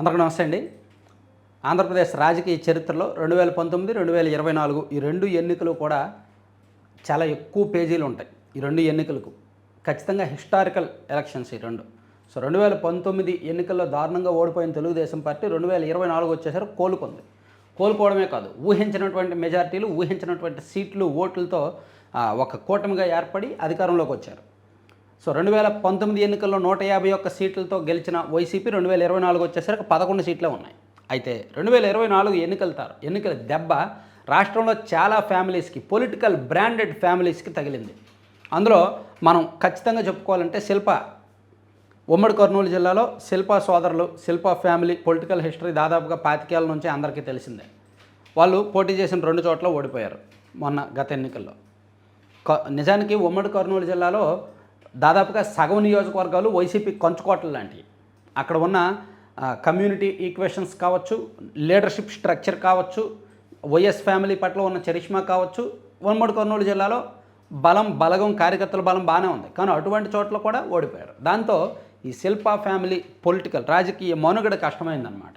అందరికీ నమస్తే అండి. ఆంధ్రప్రదేశ్ రాజకీయ చరిత్రలో రెండు వేల పంతొమ్మిది రెండు వేల ఇరవై నాలుగు ఈ రెండు ఎన్నికలు కూడా చాలా ఎక్కువ పేజీలు ఉంటాయి. ఈ రెండు ఎన్నికలకు ఖచ్చితంగా హిస్టారికల్ ఎలక్షన్స్ ఈ రెండు. సో రెండు వేల పంతొమ్మిది ఎన్నికల్లో దారుణంగా ఓడిపోయిన తెలుగుదేశం పార్టీ రెండు వేల ఇరవై నాలుగు వచ్చేసరికి కోలుకుంది. కోలుకోవడమే కాదు ఊహించినటువంటి మెజార్టీలు ఊహించినటువంటి సీట్లు ఓట్లతో ఒక కూటమిగా ఏర్పడి అధికారంలోకి వచ్చారు. సో రెండు వేల పంతొమ్మిది ఎన్నికల్లో నూట యాభై ఒక్క సీట్లతో గెలిచిన వైసీపీ రెండు వేల ఇరవై నాలుగు వచ్చేసరికి పదకొండు సీట్లే ఉన్నాయి. అయితే రెండు వేల ఇరవై నాలుగు ఎన్నికల తారు ఎన్నికల దెబ్బ రాష్ట్రంలో చాలా ఫ్యామిలీస్కి పొలిటికల్ బ్రాండెడ్ ఫ్యామిలీస్కి తగిలింది. అందులో మనం ఖచ్చితంగా చెప్పుకోవాలంటే శిల్ప ఉమ్మడి కర్నూలు జిల్లాలో శిల్ప సోదరులు శిల్ప ఫ్యామిలీ పొలిటికల్ హిస్టరీ దాదాపుగా పాతికేళ్ళ నుంచి అందరికీ తెలిసిందే. వాళ్ళు పోటీ చేసిన రెండు చోట్ల ఓడిపోయారు మొన్న గత ఎన్నికల్లో. క- నిజానికి ఉమ్మడి కర్నూలు జిల్లాలో దాదాపుగా సగం నియోజకవర్గాలు వైసీపీ కంచుకోటలు లాంటివి. అక్కడ ఉన్న కమ్యూనిటీ ఈక్వేషన్స్ కావచ్చు లీడర్షిప్ స్ట్రక్చర్ కావచ్చు వైఎస్ ఫ్యామిలీ పట్ల ఉన్న చరిష్మా కావచ్చు ఉమ్మడి కర్నూలు జిల్లాలో బలం బలగం కార్యకర్తల బలం బాగానే ఉంది. కానీ అటువంటి చోట్ల కూడా ఓడిపోయారు. దాంతో ఈ శిల్పా ఫ్యామిలీ పొలిటికల్ రాజకీయ మనుగడ కష్టమైందనమాట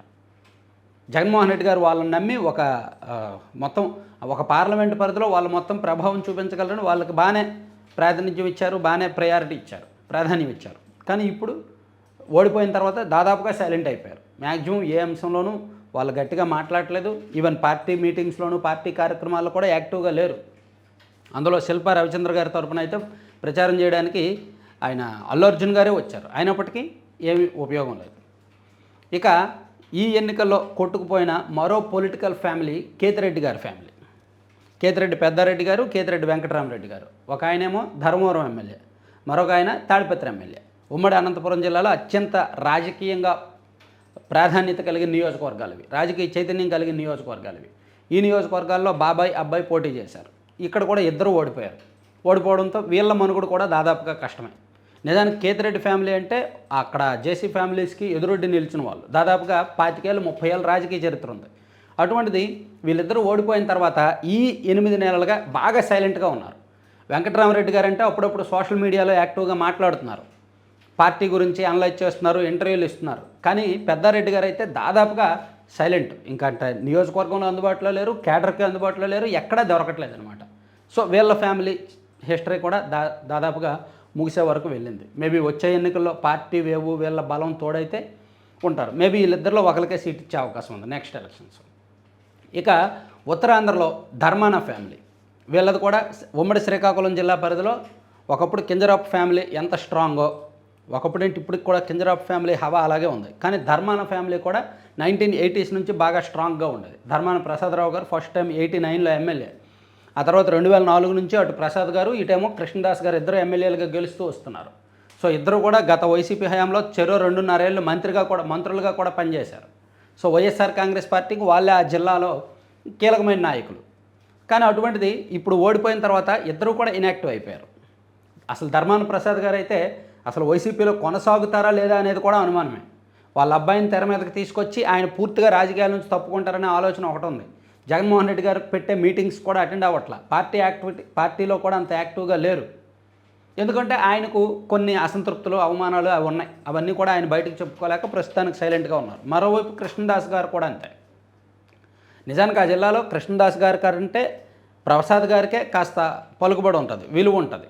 జగన్మోహన్ రెడ్డి గారు వాళ్ళని నమ్మి ఒక మొత్తం ఒక పార్లమెంట్ పరిధిలో వాళ్ళు మొత్తం ప్రభావం చూపించగలరని వాళ్ళకి బాగానే ప్రాతినిధ్యం ఇచ్చారు బాగానే ప్రయారిటీ ఇచ్చారు ప్రాధాన్యం ఇచ్చారు. కానీ ఇప్పుడు ఓడిపోయిన తర్వాత దాదాపుగా సైలెంట్ అయిపోయారు. మ్యాక్సిమం ఏ అంశంలోనూ వాళ్ళు గట్టిగా మాట్లాడలేదు. ఈవెన్ పార్టీ మీటింగ్స్లోనూ పార్టీ కార్యక్రమాల్లో కూడా యాక్టివ్గా లేరు. అందులో శిల్ప రవిచంద్ర గారి తరపున అయితే ప్రచారం చేయడానికి ఆయన అల్లు అర్జున్ గారే వచ్చారు. అయినప్పటికీ ఏమి ఉపయోగం లేదు. ఇక ఈ ఎన్నికల్లో కొట్టుకుపోయిన మరో పొలిటికల్ ఫ్యామిలీ కేతిరెడ్డి గారి ఫ్యామిలీ కేతిరెడ్డి పెద్దారెడ్డి గారు కేతిరెడ్డి వెంకటరామరెడ్డి గారు. ఒక ఆయనేమో ధర్మవరం ఎమ్మెల్యే మరొక ఆయన తాడిపత్రి ఎమ్మెల్యే. ఉమ్మడి అనంతపురం జిల్లాలో అత్యంత రాజకీయంగా ప్రాధాన్యత కలిగిన నియోజకవర్గాలవి రాజకీయ చైతన్యం కలిగిన నియోజకవర్గాలవి. ఈ నియోజకవర్గాల్లో బాబాయ్ అబ్బాయి పోటీ చేశారు. ఇక్కడ కూడా ఇద్దరు ఓడిపోయారు. ఓడిపోవడంతో వీళ్ళ మనుగుడు కూడా దాదాపుగా కష్టమే. నిజానికి కేతిరెడ్డి ఫ్యామిలీ అంటే అక్కడ జేసీ ఫ్యామిలీస్కి ఎదురొడ్డి నిలిచిన వాళ్ళు. దాదాపుగా పాతికేళ్ళు ముప్పై ఏళ్ళు రాజకీయ చరిత్ర ఉంది. అటువంటిది వీళ్ళిద్దరూ ఓడిపోయిన తర్వాత ఈ ఎనిమిది నెలలుగా బాగా సైలెంట్గా ఉన్నారు. వెంకటరామరెడ్డి గారంటే అప్పుడప్పుడు సోషల్ మీడియాలో యాక్టివ్గా మాట్లాడుతున్నారు. పార్టీ గురించి అనలైజ్ చేస్తున్నారు ఇంటర్వ్యూలు ఇస్తున్నారు. కానీ పెద్దారెడ్డి గారు అయితే దాదాపుగా సైలెంట్. ఇంకా అంటే నియోజకవర్గంలో అందుబాటులో లేరు కేడర్కి అందుబాటులో లేరు ఎక్కడా దొరకట్లేదు అనమాట సో వీళ్ళ ఫ్యామిలీ హిస్టరీ కూడా దా దాదాపుగా ముగిసే వరకు వెళ్ళింది. మేబీ వచ్చే ఎన్నికల్లో పార్టీ వేవు వీళ్ళ బలం తోడైతే ఉంటారు. మేబీ వీళ్ళిద్దరిలో ఒకరికే సీట్ ఇచ్చే అవకాశం ఉంది నెక్స్ట్ ఎలక్షన్స్ ఇక ఉత్తరాంధ్రలో ధర్మాన ఫ్యామిలీ. వీళ్ళది కూడా ఉమ్మడి శ్రీకాకుళం జిల్లా పరిధిలో ఒకప్పుడు కింజరాప్ ఫ్యామిలీ ఎంత స్ట్రాంగో ఒకప్పుడు ఏంటి ఇప్పటికి కూడా కింజరాప్ ఫ్యామిలీ హవా అలాగే ఉంది. కానీ ధర్మాన ఫ్యామిలీ కూడా నైన్టీన్ ఎయిటీస్ నుంచి బాగా స్ట్రాంగ్గా ఉండేది. ధర్మాన ప్రసాదరావు గారు ఫస్ట్ టైం ఎయిటీ నైన్లో ఎమ్మెల్యే. ఆ తర్వాత రెండు వేల నాలుగు నుంచి అటు ప్రసాద్ గారు ఇటేమో కృష్ణదాస్ గారు ఇద్దరు ఎమ్మెల్యేలుగా గెలుస్తూ వస్తున్నారు. సో ఇద్దరు కూడా గత వైసీపీ హయాంలో చెరో రెండున్నరేళ్ళు మంత్రిగా కూడా మంత్రులుగా కూడా పనిచేశారు. సో వైఎస్ఆర్ కాంగ్రెస్ పార్టీకి వాళ్ళే ఆ జిల్లాలో కీలకమైన నాయకులు. కానీ అటువంటిది ఇప్పుడు ఓడిపోయిన తర్వాత ఇద్దరు కూడా ఇనాక్టివ్ అయిపోయారు. అసలు ధర్మాన ప్రసాద్ గారు అయితే అసలు వైసీపీలో కొనసాగుతారా లేదా అనేది కూడా అనుమానమే. వాళ్ళ అబ్బాయిని తెర మీదకి తీసుకొచ్చి ఆయన పూర్తిగా రాజకీయాల నుంచి తప్పుకుంటారనే ఆలోచన ఒకటి ఉంది. జగన్మోహన్ రెడ్డి గారు పెట్టే మీటింగ్స్ కూడా అటెండ్ అవ్వట్ల. పార్టీ యాక్టివిటీ పార్టీలో కూడా అంత యాక్టివ్గా లేరు. ఎందుకంటే ఆయనకు కొన్ని అసంతృప్తులు అవమానాలు అవి ఉన్నాయి. అవన్నీ కూడా ఆయన బయటకు చెప్పుకోలేక ప్రస్తుతానికి సైలెంట్గా ఉన్నారు. మరోవైపు కృష్ణదాస్ గారు కూడా అంతే. నిజానికి ఆ జిల్లాలో కృష్ణదాస్ గారి కంటే ప్రసాద్ గారికే కాస్త పలుకుబడి ఉంటుంది విలువ ఉంటుంది.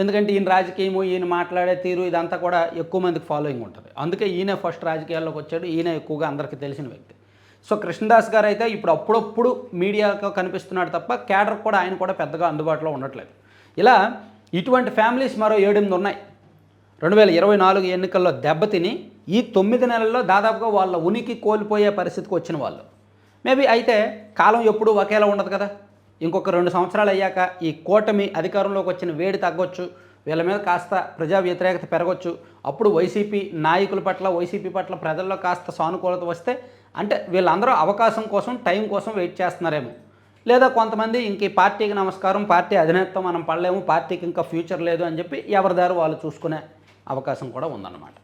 ఎందుకంటే ఈయన రాజకీయము ఈయన మాట్లాడే తీరు ఇదంతా కూడా ఎక్కువ మందికి ఫాలోయింగ్ ఉంటుంది. అందుకే ఈయన ఫస్ట్ రాజకీయాల్లోకి వచ్చాడు ఈయన ఎక్కువగా అందరికీ తెలిసిన వ్యక్తి. సో కృష్ణదాస్ గారు అయితే ఇప్పుడు అప్పుడప్పుడు మీడియాకు కనిపిస్తున్నాడు తప్ప క్యాడర్ కూడా ఆయన కూడా పెద్దగా అందుబాటులో ఉండట్లేదు. ఇలా ఇటువంటి ఫ్యామిలీస్ మరో ఏడెనిమిది ఉన్నాయి. రెండు వేల ఇరవై నాలుగు ఎన్నికల్లో దెబ్బతిని ఈ తొమ్మిది నెలల్లో దాదాపుగా వాళ్ళ ఉనికి కోల్పోయే పరిస్థితికి వచ్చిన వాళ్ళు. మేబీ అయితే కాలం ఎప్పుడూ ఒకేలా ఉండదు కదా. ఇంకొక రెండు సంవత్సరాలు అయ్యాక ఈ కూటమి అధికారంలోకి వచ్చిన వేడి తగ్గొచ్చు వీళ్ళ మీద కాస్త ప్రజా వ్యతిరేకత పెరగొచ్చు అప్పుడు వైసీపీ నాయకుల పట్ల వైసీపీ పట్ల ప్రజల్లో కాస్త సానుకూలత వస్తే అంటే వీళ్ళందరూ అవకాశం కోసం టైం కోసం వెయిట్ చేస్తున్నారేమో. లేదా కొంతమంది ఇంక ఈ పార్టీకి నమస్కారం పార్టీ అధినేత్వం మనం పడలేము పార్టీకి ఇంకా ఫ్యూచర్ లేదు అని చెప్పి ఎవరిదారు వాళ్ళు చూసుకునే అవకాశం కూడా ఉందన్నమాట.